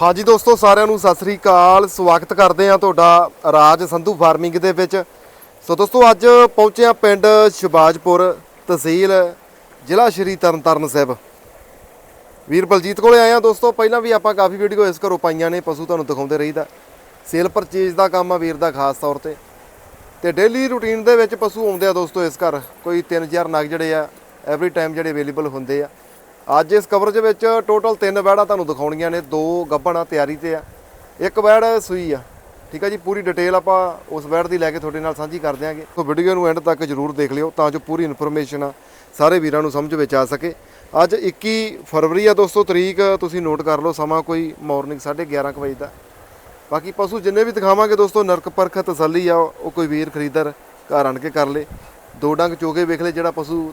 ਹਾਂਜੀ ਦੋਸਤੋ, ਸਾਰਿਆਂ ਨੂੰ ਸਤਿ ਸ੍ਰੀ ਅਕਾਲ। ਸਵਾਗਤ ਕਰਦੇ ਹਾਂ ਤੁਹਾਡਾ ਰਾਜ ਸੰਧੂ ਫਾਰਮਿੰਗ ਦੇ ਵਿੱਚ। ਸੋ ਦੋਸਤੋ, ਅੱਜ ਪਹੁੰਚੇ ਹਾਂ ਪਿੰਡ ਸ਼ਿਵਾਜਪੁਰ ਤਹਿਸੀਲ, ਜ਼ਿਲ੍ਹਾ ਸ਼੍ਰੀ ਤਰਨਤਾਰਨ ਸਾਹਿਬ। ਵੀਰ ਬਲਜੀਤ ਕੋਲੇ ਆਏ ਆ ਦੋਸਤੋ, ਪਹਿਲਾਂ ਵੀ ਆਪਾਂ ਕਾਫੀ ਵੀਡੀਓ ਇਸ ਘਰੋਂ ਪਾਈਆਂ ਨੇ, ਪਸ਼ੂ ਤੁਹਾਨੂੰ ਦਿਖਾਉਂਦੇ ਰਹੀਦਾ। ਸੇਲ ਪਰਚੇਜ ਦਾ ਕੰਮ ਆ ਵੀਰ ਦਾ ਖਾਸ ਤੌਰ ਤੇ। ਤੇ ਡੇਲੀ ਰੂਟੀਨ ਦੇ ਵਿੱਚ ਪਸ਼ੂ ਆਉਂਦੇ ਆ ਦੋਸਤੋ ਇਸ ਘਰ। ਕੋਈ 3000 ਨਗ ਜਿਹੜੇ ਆ ਐਵਰੀ ਟਾਈਮ ਜਿਹੜੇ ਅਵੇਲੇਬਲ ਹੁੰਦੇ ਆ। ਅੱਜ ਇਸ ਕਵਰੇਜ ਵਿੱਚ ਟੋਟਲ ਤਿੰਨ ਵੈੜਾਂ ਤੁਹਾਨੂੰ ਦਿਖਾਉਣੀਆਂ ਨੇ। ਦੋ ਗੱਭਣਾ ਤਿਆਰੀ ਤੇ ਆ। ਇੱਕ ਵੈੜ ਸੂਈ ਆ। ਠੀਕ ਆ ਜੀ, ਪੂਰੀ ਡਿਟੇਲ ਆਪਾਂ ਉਸ ਵੈੜ ਦੀ ਲੈ ਕੇ ਤੁਹਾਡੇ ਨਾਲ ਸਾਂਝੀ ਕਰ ਦਿਆਂਗੇ। ਸੋ ਵੀਡੀਓ ਨੂੰ ਐਂਡ ਤੱਕ ਜਰੂਰ ਦੇਖ ਲਿਓ ਤਾਂ ਜੋ ਪੂਰੀ ਇਨਫੋਰਮੇਸ਼ਨ ਆ ਸਾਰੇ ਵੀਰਾਂ ਨੂੰ ਸਮਝ ਵਿੱਚ ਆ ਸਕੇ। ਅੱਜ 21 ਫਰਵਰੀ ਆ ਦੋਸਤੋ, ਤਰੀਕ ਤੁਸੀਂ ਨੋਟ ਕਰ ਲਓ, ਸਮਾਂ ਕੋਈ ਮਾਰਨਿੰਗ 11:30 ਵਜੇ ਦਾ। ਬਾਕੀ ਪਸ਼ੂ ਜਿੰਨੇ ਵੀ ਦਿਖਾਵਾਂਗੇ ਦੋਸਤੋ, ਨਰਕ ਪਰਖ ਤਸੱਲੀ ਆ, ਉਹ ਕੋਈ ਵੀਰ ਖਰੀਦਰ ਘਰ ਆਣ ਕੇ ਕਰ ਲੇ। ਦੋ ਡੰਗ ਚੋਗੇ ਵੇਖ ਲੈ ਜਿਹੜਾ ਪਸ਼ੂ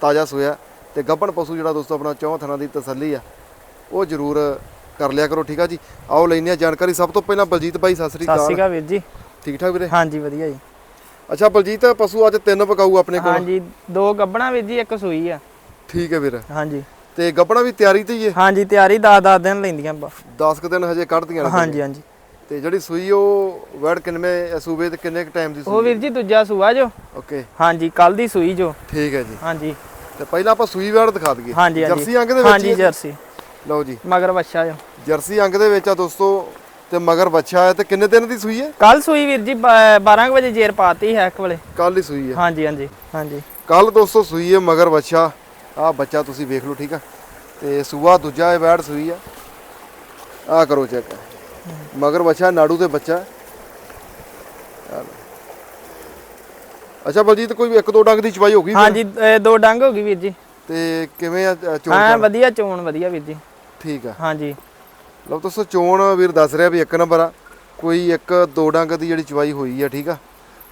ਤਾਜ਼ਾ ਸੋਇਆ। ਤੇ ਗੱਭਣ ਪਸ਼ੂ ਜਿਹੜਾ ਦੋਸਤੋ ਆਪਣਾ ਚੌਂ ਥਣਾ ਦੀ ਤਸੱਲੀ ਆ ਉਹ ਜ਼ਰੂਰ ਕਰ ਲਿਆ ਕਰੋ ਠੀਕ ਆ ਜੀ? ਆਓ ਲੈਨੇ ਆ ਜਾਣਕਾਰੀ। ਸਭ ਤੋਂ ਪਹਿਲਾਂ ਬਲਜੀਤ ਭਾਈ ਸਤਿ ਸ੍ਰੀ ਸਤਿ ਸ਼੍ਰੀ ਅਕਾਲ ਅਕਾਲ ਵੀਰ ਜੀ। ਠੀਕ ਠਾਕ ਵੀਰੇ? ਹਾਂਜੀ ਵਧੀਆ ਜੀ। ਅੱਛਾ ਬਲਜੀਤ ਪਸ਼ੂ ਅੱਜ ਤਿੰਨ ਪਕਾਊ ਆਪਣੇ ਕੋਲ। ਹਾਂਜੀ ਦੋ ਗੱਬਣਾ ਵੀਰ ਜੀ ਇੱਕ ਸੂਈ ਆ। ਠੀਕ ਹੈ ਵੀਰ। ਹਾਂਜੀ। ਤੇ ਗੱਭਣਾ ਵੀ ਤਿਆਰੀ ਤੇ ਹੀ ਹੈ ਹਾਂਜੀ ਤਿਆਰੀ 10-10 ਦਿਨ ਲੈਂਦੀਆਂ ਬ- 10 ਕੁ ਦਿਨ ਹਜੇ ਕੱਢਦੀਆਂ ਨੇ। ਹਾਂਜੀ ਹਾਂਜੀ। ਤੇ ਜਿਹੜੀ ਸੂਈ ਉਹ ਵੜ ਕਿੰਨੇ ਸੂਬੇ ਤੇ ਕਿੰਨੇ ਕ ਟਾਈਮ ਦੀ ਉਹ ਸੂਈ ਵੀਰ ਜੀ ਦੂਜਾ ਸੂਆ ਜੋ। ਓਕੇ ਹਾਂਜੀ ਕੱਲ ਦੀ ਸੂਈ ਜੋ। ਠੀਕ ਹੈ ਜੀ। ਹਾਂਜੀ। ਤੇ ਪਹਿਲਾਂ ਆਪਾਂ ਸੂਈ ਵੜ ਦਿਖਾ ਦਈਏ। ਹਾਂਜੀ ਜਰਸੀ ਅੰਗ ਦੇ ਵਿੱਚ ਹਾਂਜੀ? ਜਰਸੀ। ਲਓ ਜੀ। ਮਗਰ ਬੱਚਾ ਜੋ ਜਰਸੀ ਅੰਗ ਦੇ ਵਿੱਚ ਆ ਦੋਸਤੋ ਤੇ ਮਗਰ ਬੱਚਾ ਹੈ ਤੇ ਕਿੰਨੇ ਦਿਨ ਦੀ ਸੂਈ ਹੈ? ਕੱਲ ਸੂਈ ਵੀਰ ਜੀ 12 ਵਜੇ ਜੇਰ ਪਾਤੀ ਹੈ ਇੱਕ ਵੇਲੇ। ਕੱਲ ਹੀ ਸੂਈ ਹੈ। ਹਾਂਜੀ ਹਾਂਜੀ ਹਾਂਜੀ। ਕੱਲ ਦੋਸਤੋ ਸੂਈ ਹੈ ਮਗਰ ਬੱਚਾ ਆ ਬੱਚਾ ਤੁਸੀਂ ਵੇਖ ਲਓ ਠੀਕ ਆ? ਤੇ ਸੂਆ ਦੂਜਾ ਹੈ ਵੈੜ ਸੂਈ ਆ। ਆ ਕਰੋ ਚੈੱਕ। ਮਗਰ ਬੱਚਾ ਨਾੜੂ ਤੇ ਬੱਚਾ। ਆ ਲਓ। ਅੱਛਾ ਬਲਜੀਤ ਕੋਈ ਇੱਕ ਦੋ ਡੰਗ ਦੀ ਚਵਾਈ ਹੋ ਗਈ? ਹਾਂਜੀ ਇਹ ਦੋ ਡੰਗ ਹੋ ਗਈ ਵੀਰ ਜੀ। ਤੇ ਕਿਵੇਂ ਆ ਅ, ਚੋਣ ਹਾਂ ਚਾਣ? ਵਧੀਆ ਚੋਣ ਵਧੀਆ ਵੀਰ ਜੀ। ਠੀਕ ਆ। ਹਾਂਜੀ। ਲਓ ਦੋਸਤੋ ਚੋਣ ਵੀਰ ਦੱਸ ਰਿਹਾ ਵੀ ਇੱਕ ਨੰਬਰ ਆ। ਕੋਈ ਇੱਕ ਦੋ ਡੰਗ ਦੀ ਜਿਹੜੀ ਚਵਾਈ ਹੋਈ ਆ ਠੀਕ ਆ।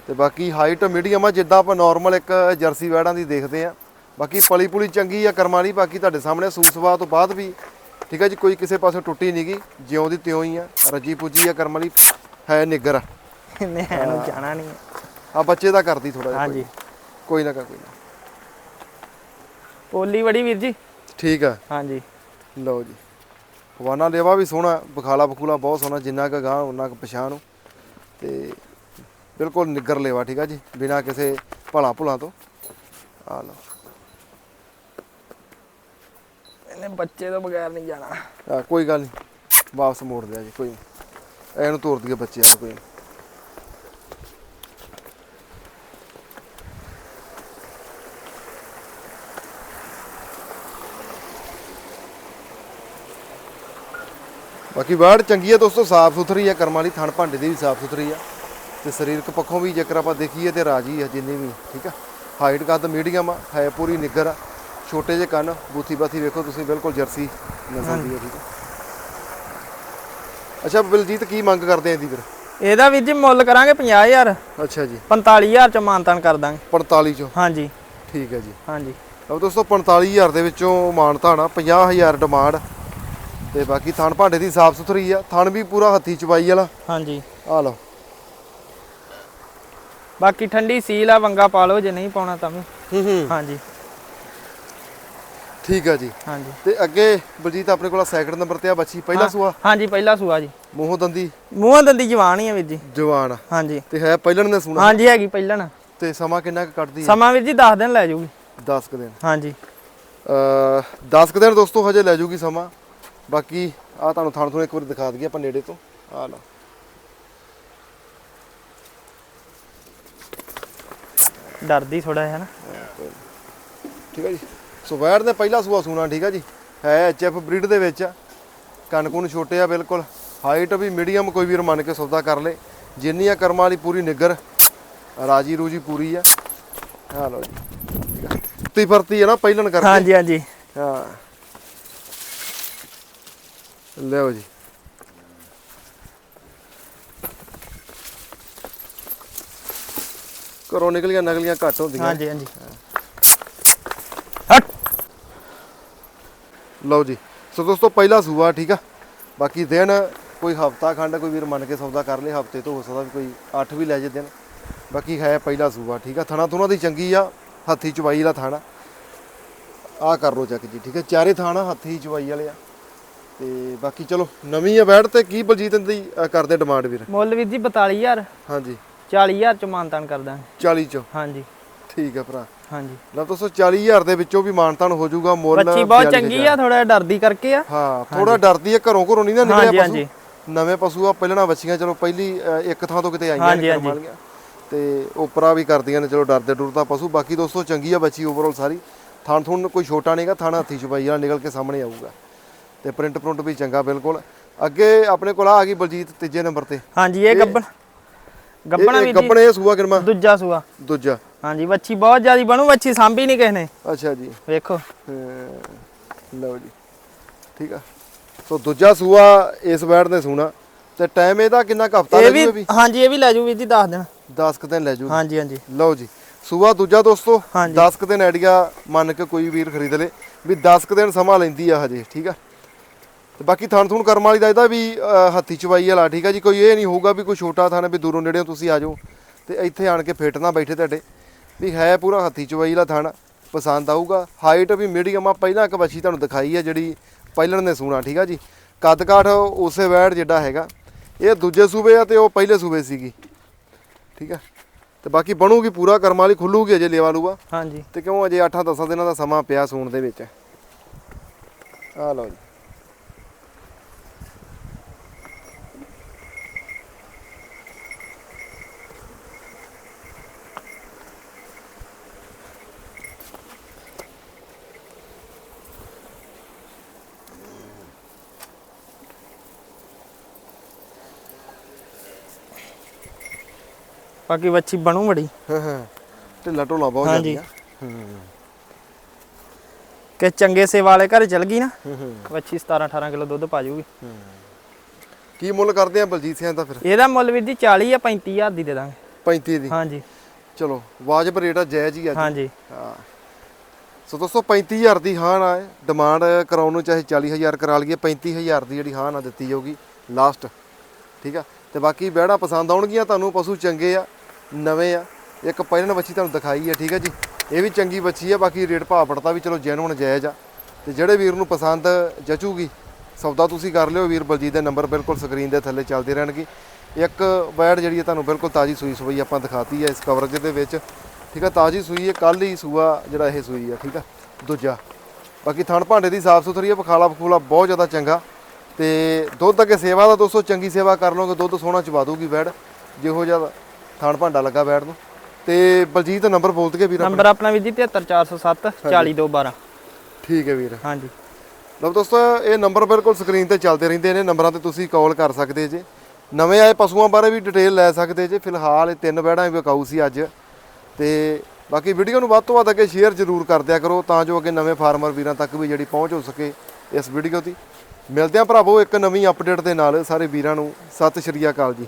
ਤੇ ਬਾਕੀ ਹਾਈਟ ਮੀਡੀਅਮ ਆ ਜਿੱਦਾਂ ਆਪਾਂ ਨਾਰਮਲ ਇੱਕ ਜਰਸੀ ਵੈੜਾਂ ਦੀ ਦੇਖਦੇ ਆ। ਬਾਕੀ ਪਲੀ ਪੁਲੀ ਚੰਗੀ ਆ ਕਰਮਾਂ ਵਾਲੀ ਬਾਕੀ ਤੁਹਾਡੇ ਸਾਹਮਣੇ ਸੂਟ ਸਵਾ ਤੋਂ ਬਾਅਦ ਵੀ ਠੀਕ ਆ ਜੀ ਕੋਈ ਕਿਸੇ ਪਾਸੇ ਟੁੱਟੀ ਨਹੀਂਗੀ ਜਿਉਂ ਦੀ ਤਿਉਂ ਹੀ ਆ ਰੱਜੀ ਪੁੱਜੀ ਆ ਕਰਮਾਂ ਵਾਲੀ ਹੈ ਨਿੱਗਰ ਆ। ਇਹਨੇ ਇਹਨੂੰ ਜਾਣਾ ਨਹੀਂ ਆ ਬੱਚੇ ਦਾ ਕਰਦੀ ਥੋੜਾ ਜਿਹਾ ਹਾਂਜੀ। ਕੋਈ। ਨਾ ਕੋਈ ਨਾ। ਪੋਲੀ ਵੜੀ ਵੀਰ ਜੀ? ਠੀਕ ਆ। ਹਾਂਜੀ। ਲਓ ਜੀ। ਹਵਾਨਾ ਲੇਵਾ ਵੀ ਸੋਹਣਾ ਬਖਾਲਾ ਬਖੂਲਾ ਬਹੁਤ ਸੋਹਣਾ ਜਿੰਨਾ ਕੁ ਗਾਂ ਉਹਨਾਂ ਕੁ ਪਛਾਣ ਨੂੰ ਤੇ ਬਿਲਕੁਲ ਨਿੱਗਰ ਲੇਵਾ ਠੀਕ ਆ ਜੀ ਬਿਨਾ ਕਿਸੇ ਭਲਾ ਭੁਲਾ ਤੋਂ। ਆ ਲਓ। ਇਹਨੇ ਬੱਚੇ ਤੋਂ ਬਗੈਰ ਨਹੀਂ ਜਾਣਾ। ਆ, ਕੋਈ ਗੱਲ ਨਹੀਂ ਵਾਪਸ ਮੋੜ ਦਿਆ ਜੀ ਕੋਈ ਨੀ। ਇਹਨੂੰ ਤੋਰ ਦਈਏ ਬੱਚੇ ਆ ਕੋਈ ਨੀ। ਬਾਕੀ ਵਾੜ ਚੰਗੀ ਹੈ ਦੋਸਤੋ ਸਾਫ਼ ਸੁਥਰੀ ਹੈ ਕਰਮਾਂ ਵਾਲੀ ਥਣ ਭਾਂਡੇ ਦੀ ਵੀ ਸਾਫ਼ ਸੁਥਰੀ ਆ। ਤੇ ਸਰੀਰਕ ਪੱਖੋਂ ਵੀ ਜੇਕਰ ਆਪਾਂ ਦੇਖੀਏ ਤੇ ਰਾਜੀ ਆ ਜਿੰਨੀ ਵੀ ਠੀਕ ਆ? ਹਾਈਟ ਕੱਦ ਮੀਡੀਅਮ ਆ ਹੈ ਪੂਰੀ ਨਿੱਗਰ ਆ। ਛੋਟੇ ਜਿਹੇ ਕੰਨ ਬੂਥੀ ਬਾਥੀ ਵੇਖੋ ਤੁਸੀਂ ਬਿਲਕੁਲ ਜਰਸੀ ਨਸਲ ਦੀ ਹੈ ਠੀਕ ਆ? ਅੱਛਾ ਬਲਜੀਤ ਕੀ ਮੰਗ ਕਰਦੇ ਆਂ ਇਹਦੀ ਫਿਰ? ਇਹਦਾ ਵੀਰ ਜੀ ਮੁੱਲ ਕਰਾਂਗੇ 50000 ਅੱਛਾ ਜੀ। 45000 ਚ ਮਾਨਤਾਨ ਕਰ ਦਾਂਗੇ। 45 ਚੋਂ? ਹਾਂਜੀ। ਠੀਕ ਹੈ ਜੀ। ਹਾਂਜੀ। ਲਓ ਦੋਸਤੋ 45000 ਦੇ ਵਿੱਚੋਂ ਮਾਨਤਾ ਨਾ 50000 ਡਿਮਾਂਡ। ਤੇ ਬਾਕੀ ਥਣ ਭਾਂਡੇ ਦੀ ਸਾਫ਼ ਸੁਥਰੀ ਆ ਥਣ ਵੀ ਪੂਰਾ ਹੱਥੀ ਚਵਾਈ ਵਾਲਾ। ਹਾਂਜੀ। ਆ ਲਓ। ਬਾਕੀ ਠੰਡੀ ਸੀਲ ਆ ਵੰਗਾ ਪਾ ਲਓ ਜੇ ਨਹੀਂ ਪਾਉਣਾ ਤਾਂ ਵੀ। ਹੂੰ ਹੂੰ। ਹਾਂਜੀ। ਠੀਕ ਆ ਜੀ। ਹਾਂਜੀ। ਤੇ ਅੱਗੇ ਬਲਜੀਤ ਆਪਣੇ ਕੋਲ ਸੈਕਿੰਡ ਨੰਬਰ ਤੇ ਆ ਬੱਚੀ ਪਹਿਲਾ ਸੂਆ? ਹਾਂਜੀ ਪਹਿਲਾ ਸੂਆ ਜੀ। ਮੂੰਹੋਂ ਦੰਦੀ? ਮੂੰਹਾਂ ਦੰਦੀ ਜਵਾਨ ਹੀ ਆ ਵੀਰ ਜੀ। ਜਵਾਨ। ਹਾਂਜੀ। ਤੇ ਹੈ ਪਹਿਲਣ ਨੇ ਸੂਣਾ? ਹਾਂਜੀ ਹੈਗੀ ਪਹਿਲਣ। ਤੇ ਸਮਾਂ ਕਿੰਨਾ ਕੁ ਕੱਢਦੀ ਹੈ ਸਮਾਂ ਵੀਰ ਜੀ 10 ਦਿਨ ਲੈ ਜਾਊਗੀ 10 ਕੁ ਦਿਨ। ਹਾਂਜੀ। ਅ 10 ਕੁ ਦਿਨ ਦੋਸਤੋ ਹਜੇ ਲੈ ਜੂਗੀ ਸਮਾਂ। ਬਾਕੀ ਆ ਤੁਹਾਨੂੰ ਥਾਣ ਤੋਂ ਇੱਕ ਵਾਰ ਦਿਖਾ ਦਈਏ ਆਪਾਂ ਨੇੜੇ ਤੋਂ। ਆ ਲਓ। ਡਰਦੀ ਥੋੜਾ ਹੈ ਨਾ। ਠੀਕ ਹੈ ਜੀ। ਸੋ ਵੈੜ ਨੇ ਪਹਿਲਾ ਸੂਆ ਸੂਣਾ ਠੀਕ ਹੈ ਜੀ। ਹੈ ਐਚਐਫ ਬਰੀਡ ਦੇ ਵਿੱਚ ਆ। ਕੰਨ ਕੁੰਨ ਛੋਟੇ ਆ ਬਿਲਕੁਲ। ਹਾਈਟ ਵੀ ਮੀਡੀਅਮ ਕੋਈ ਵੀਰ ਮੰਨ ਕੇ ਸੌਦਾ ਕਰ ਲੇ। ਜਿੰਨੀ ਆ ਕਰਮਾਂ ਵਾਲੀ ਪੂਰੀ ਨਿੱਗਰ ਰਾਜੀ ਰੂਜੀ ਪੂਰੀ ਆ। ਆ ਲਓ ਜੀ। ਤੀ ਫਰਤੀ ਹੈ ਨਾ ਪਹਿਲਣ ਕਰਕੇ। ਹਾਂਜੀ ਹਾਂਜੀ। ਹਾਂ। ਲਿਓ ਜੀ। ਘਰੋਂ ਨਿਕਲੀਆਂ ਨਕਲੀਆਂ ਘੱਟ ਹੁੰਦੀਆਂ। ਹਾਂਜੀ ਹਾਂਜੀ। ਹਟ। ਲਓ ਜੀ। ਸੋ ਦੋਸਤੋ ਪਹਿਲਾ ਸੂਆ ਠੀਕ ਆ? ਬਾਕੀ ਦਿਨ ਕੋਈ ਹਫਤਾ ਖੰਡ ਕੋਈ ਵੀਰ ਮੰਨ ਕੇ ਸੌਦਾ ਕਰ ਲੇ ਹਫ਼ਤੇ ਤੋਂ ਹੋ ਸਕਦਾ ਵੀ ਕੋਈ 8 ਵੀ ਲੈ ਜੇ ਦਿਨ। ਬਾਕੀ ਹੈ ਪਹਿਲਾ ਸੂਆ ਠੀਕ ਆ? ਥਣਾ ਤੁਣਾ ਦੀ ਚੰਗੀ ਆ ਹੱਥੀ ਚਵਾਈ ਦਾ ਥਾਣਾ। ਆ ਕਰ ਲੋ ਚੱਕ ਜੀ ਠੀਕ ਹੈ ਚਾਰੇ ਥਾਣਾ ਹੱਥੀ ਚਵਾਈ ਵਾਲੇ ਆ। ਤੇ ਬਾਕੀ ਚਲੋ ਨਵੀਂ ਆ ਬੈੜ ਤੇ ਕੀ ਬਲਜੀਤ ਦੀ ਅ, ਕਰਦੇ ਡਿਮਾਂਡ ਵੀਰ? ਮੁੱਲ ਵੀਰ ਜੀ 42000 ਹਾਂਜੀ। 40000 ਚ ਮਾਨਤਾਨ ਕਰਦਾ 40 ਚੋਂ? ਹਾਂਜੀ। ਠੀਕ ਆ ਭਰਾ। ਹਾਂਜੀ। ਲਓ ਦੋਸਤੋ 40000 ਦੇ ਵਿੱਚੋਂ ਵੀ ਮਾਨਤਾਨ ਹੋ ਜਾਊਗਾ ਮੁੱਲ ਬੱਚੀ ਬਹੁਤ 42,000 ਚੰਗੀ ਆ ਥੋੜਾ ਡਰਦੀ ਕਰਕੇ ਆ। ਹਾਂ ਥੋੜਾ ਡਰਦੀ ਹੈ ਘਰੋਂ ਘਰੋਂ ਨਹੀਂ ਨਾ ਨਿਕਲਿਆ ਹਾਂਜੀ। ਪਸ਼ੂ। ਨਵੇਂ ਪਸ਼ੂ ਆ ਪਹਿਲਾਂ ਬੱਚੀਆਂ ਚਲੋ ਪਹਿਲੀ ਅ, ਇੱਕ ਥਾਂ ਤੋਂ ਕਿਤੇ ਆਈਆਂ ਹਾਂਜੀ, ਨੇ ਹਾਂਜੀ। ਕਰਮਾਂ ਵਾਲੀਆਂ। ਤੇ ਉਪਰਾ ਵੀ ਕਰਦੀਆਂ ਨੇ ਚਲੋ ਡਰਦੇ ਡੁਰਦਾ ਪਸ਼ੂ। ਬਾਕੀ ਦੋਸਤੋ ਚੰਗੀ ਆ ਬੱਚੀ ਓਵਰਆਲ ਸਾਰੀ। ਥਣ ਥੁਣ ਕੋਈ ਛੋਟਾ ਨਹੀਂਗਾ ਥਾਣਾ ਹੱਥੀ ਛਪਾਈ ਵਾਲਾ ਨਿਕਲ ਕੇ ਸਾਹਮਣੇ ਆਊਗਾ। ਤੇ ਪ੍ਰਿੰਟ ਪ੍ਰਿੰਟ ਵੀ ਚੰਗਾ ਬਿਲਕੁਲ। ਅੱਗੇ ਆਪਣੇ ਕੋਲ ਆ ਗਈ ਬਲਜੀਤ ਤੀਜੇ ਨੰਬਰ ਤੇ। ਹਾਂਜੀ ਇਹ ਗੱਬਣ। ਗੱਬਣਾ ਜੀ। ਗੱਬਣ ਇਹ ਸੂਆ ਕਿਰਮਾ? ਦੂਜਾ ਸੂਆ। ਦੂਜਾ। ਹਾਂਜੀ ਬੱਚੀ ਬਹੁਤ ਜ਼ਿਆਦੀ ਬਣੂ ਬੱਚੀ ਸਾਂਭੀ ਨਹੀਂ ਕਿਸ ਨੇ। ਅੱਛਾ ਜੀ। ਵੇਖੋ। ਲਓ ਜੀ। ਠੀਕ ਆ। ਸੋ ਦੂਜਾ ਸੂਆ ਇਸ ਵੈੜ ਨੇ ਸੂਣਾ। ਤੇ ਟਾਈਮ ਇਹਦਾ ਕਿੰਨਾ ਕੁ ਹਫਤਾ ਇਹ ਵੀ ਵੀ? ਹਾਂਜੀ ਇਹ ਵੀ ਲੈ ਜੂ ਵੀਰ ਜੀ ਦੱਸ ਦੇਣ 10 ਕੁ ਦਿਨ ਲੈ ਜੂ। ਹਾਂਜੀ ਹਾਂਜੀ। ਲਓ ਜੀ। ਸੂਆ ਦੂਜਾ ਦੋਸਤੋ ਹਾਂਜੀ। 10 ਕੁ ਦਿਨ ਆਈਡੀਆ ਮੰਨ ਕੇ ਕੋਈ ਵੀਰ ਖਰੀਦ ਲੇ ਵੀ 10 ਕੁ ਦਿਨ ਸਮਾਂ ਲੈਂਦੀ ਆ ਹਜੇ ਠੀਕ ਆ? ਤੇ ਬਾਕੀ ਥਣ ਥੂਣ ਕਰਮ ਵਾਲੀ ਦਾ ਇਹਦਾ ਵੀ ਹੱਥੀ ਚਵਾਈ ਵਾਲਾ ਠੀਕ ਆ ਜੀ? ਕੋਈ ਇਹ ਨਹੀਂ ਹੋਊਗਾ ਵੀ ਕੋਈ ਛੋਟਾ ਥਾਂ ਹੈ ਵੀ ਦੂਰੋਂ ਨੇੜਿਓਂ ਤੁਸੀਂ ਆ ਜਾਓ ਤੇ ਇੱਥੇ ਆਣ ਕੇ ਫਿੱਟ ਨਾ ਬੈਠੇ ਤੁਹਾਡੇ। ਵੀ ਹੈ ਪੂਰਾ ਹੱਥੀ ਚਵਾਈ ਵਾਲਾ ਥਣ ਪਸੰਦ ਆਊਗਾ। ਹਾਈਟ ਵੀ ਮੀਡੀਅਮ ਆ ਪਹਿਲਾਂ ਇੱਕ ਬੱਚੀ ਤੁਹਾਨੂੰ ਦਿਖਾਈ ਆ ਜਿਹੜੀ ਪਹਿਲਣ ਨੇ ਸੂਣਾ ਠੀਕ ਆ ਜੀ? ਕੱਦ ਕਾਠ ਉਸੇ ਵੈੜ ਜਿਹੜਾ ਹੈਗਾ ਇਹ ਦੂਜੇ ਸੂਬੇ ਆ ਤੇ ਉਹ ਪਹਿਲੇ ਸੂਬੇ ਸੀਗੀ ਠੀਕ ਆ? ਤੇ ਬਾਕੀ ਬਣੂਗੀ ਪੂਰਾ ਕਰਮ ਵਾਲੀ ਖੁੱਲੂਗੀ ਅਜੇ ਲੇਵਾ ਲੂਆ ਹਾਂਜੀ। ਤੇ ਕਿਉਂ ਅਜੇ 8-10 ਦਿਨਾਂ ਦਾ ਸਮਾਂ ਪਿਆ ਸੂਣ ਦੇ ਵਿੱਚ? ਆ ਲਓ ਜੀ। ਬਾਕੀ ਬੱਚੀ ਬਣੂ ਬੜੀ ਹਾਂ ਹਾਂ। ਢਿੱਲਾ ਢੋਲਾ ਬਹੁਤ ਹਾਂਜੀ। ਜਾਂਦੀ ਆ ਕਿ ਚੰਗੇ ਸੇਵਾ ਵਾਲੇ ਘਰ ਚਲ ਗਈ ਨਾ ਬੱਚੀ 17 18 ਕਿਲੋ ਦੁੱਧ ਪਾ ਜੂਗੀ। ਕੀ ਮੁੱਲ ਕਰਦੇ ਆ ਬਲਜੀਤ ਸਿੰਘ ਦਾ ਫਿਰ? ਇਹਦਾ ਮੁੱਲ ਵੀਰ ਜੀ 40 ਆ 35000 ਦੀ ਦੇ ਦਾਂਗੇ। 35 ਦੀ। ਹਾਂਜੀ। ਚਲੋ ਵਾਜਬ ਰੇਟ ਆ ਜਾਇਜ਼ ਹੀ ਅੱਜ ਹਾਂਜੀ। ਹਾਂ। ਸੋ ਦੋਸਤੋ 35000 ਦੀ ਹਾਂ ਨਾ ਡਿਮਾਂਡ ਕਰਾਉਣ ਨੂੰ ਚਾਹੇ 40000 ਕਰਾ ਲਈਏ 35000 ਦੀ ਜਿਹੜੀ ਹਾਂ ਨਾ ਦਿੱਤੀ ਜਾਊਗੀ। ਲਾਸਟ ਠੀਕ ਆ? ਤੇ ਬਾਕੀ ਬਹਿੜਾ ਪਸੰਦ ਆਉਣਗੀਆਂ, ਤੁਹਾਨੂੰ ਪਸ਼ੂ ਚੰਗੇ ਆ, ਨਵੇਂ ਆ। ਇੱਕ ਪਹਿਲਣ ਬੱਚੀ ਤੁਹਾਨੂੰ ਦਿਖਾਈ ਆ, ਠੀਕ ਆ ਜੀ? ਇਹ ਵੀ ਚੰਗੀ ਬੱਚੀ ਆ, ਬਾਕੀ ਰੇਟ ਭਾਅ ਪੜਤਾ ਵੀ ਚਲੋ ਜੈਨੂਨ ਜਾਇਜ਼ ਆ। ਤੇ ਜਿਹੜੇ ਵੀਰ ਨੂੰ ਪਸੰਦ ਜਚੂਗੀ, ਸੌਦਾ ਤੁਸੀਂ ਕਰ ਲਿਓ, ਵੀਰ ਬਲਜੀਤ ਦੇ ਨੰਬਰ ਬਿਲਕੁਲ ਸਕਰੀਨ ਦੇ ਥੱਲੇ ਚੱਲਦੇ ਰਹਿਣਗੇ। ਇੱਕ ਬੈੜ ਜਿਹੜੀ ਹੈ ਤੁਹਾਨੂੰ ਬਿਲਕੁਲ ਤਾਜੀ ਸੂਈ ਸੂਈ ਆਪਾਂ ਦਿਖਾਤੀ ਹੈ ਇਸ ਕਵਰੇਜ ਦੇ ਵਿੱਚ। ਠੀਕ ਆ, ਤਾਜੀ ਸੂਈ ਹੈ ਕੱਲ ਹੀ ਸੂਆ ਜਿਹੜਾ ਇਹ ਸੂਈ ਆ, ਠੀਕ ਆ? ਦੂਜਾ। ਬਾਕੀ ਥਣ ਭਾਂਡੇ ਦੀ ਸਾਫ਼ ਸੁਥਰੀ ਹੈ ਬਖਾਲਾ ਬਖੂਲਾ ਬਹੁਤ ਜ਼ਿਆਦਾ ਚੰਗਾ। ਤੇ ਦੁੱਧ ਅੱਗੇ ਸੇਵਾ ਦਾ ਦੋਸਤੋ ਚੰਗੀ ਸੇਵਾ ਕਰ ਲਓਗੇ ਦੁੱਧ ਸੋਹਣਾ ਚਵਾ ਦੂਗੀ ਬੈੜ ਜਿਹੋ ਜਿਹਾ ਥਣ ਭਾਂਡਾ ਲੱਗਾ ਬੈੜ ਨੂੰ। ਤੇ ਬਲਜੀਤ ਨੰਬਰ ਬੋਲ ਦਗੇ ਵੀਰ। ਨੰਬਰ ਆਪਣਾ? ਵੀਰ ਜੀ 73407 40212 ਠੀਕ ਹੈ ਵੀਰ। ਹਾਂਜੀ। ਲਓ ਦੋਸਤੋ ਇਹ ਨੰਬਰ ਬਿਲਕੁਲ ਸਕਰੀਨ ਤੇ ਚੱਲਦੇ ਰਹਿੰਦੇ ਨੇ ਨੰਬਰਾਂ ਤੇ ਤੁਸੀਂ ਕਾਲ ਕਰ ਸਕਦੇ ਜੇ। ਨਵੇਂ ਆਏ ਪਸ਼ੂਆਂ ਬਾਰੇ ਵੀ ਡਿਟੇਲ ਲੈ ਸਕਦੇ ਜੇ। ਫਿਲਹਾਲ ਇਹ ਤਿੰਨ ਬੈੜਾਂ ਵਿਕਾਊ ਸੀ ਅੱਜ। ਤੇ ਬਾਕੀ ਵੀਡੀਓ ਨੂੰ ਵੱਧ ਤੋਂ ਵੱਧ ਅੱਗੇ ਸ਼ੇਅਰ ਜ਼ਰੂਰ ਕਰ ਦਿਆ ਕਰੋ ਤਾਂ ਜੋ ਅੱਗੇ ਨਵੇਂ ਫਾਰਮਰ ਵੀਰਾਂ ਤੱਕ ਵੀ ਜਿਹੜੀ ਪਹੁੰਚ ਹੋ ਸਕੇ ਇਸ ਵੀਡੀਓ ਦੀ। ਮਿਲਦੇ ਆਂ ਭਰਾਵੋ ਇੱਕ ਨਵੀਂ ਅਪਡੇਟ ਦੇ ਨਾਲ। ਸਾਰੇ ਵੀਰਾਂ ਨੂੰ ਸਤਿ ਸ਼੍ਰੀ ਅਕਾਲ ਜੀ।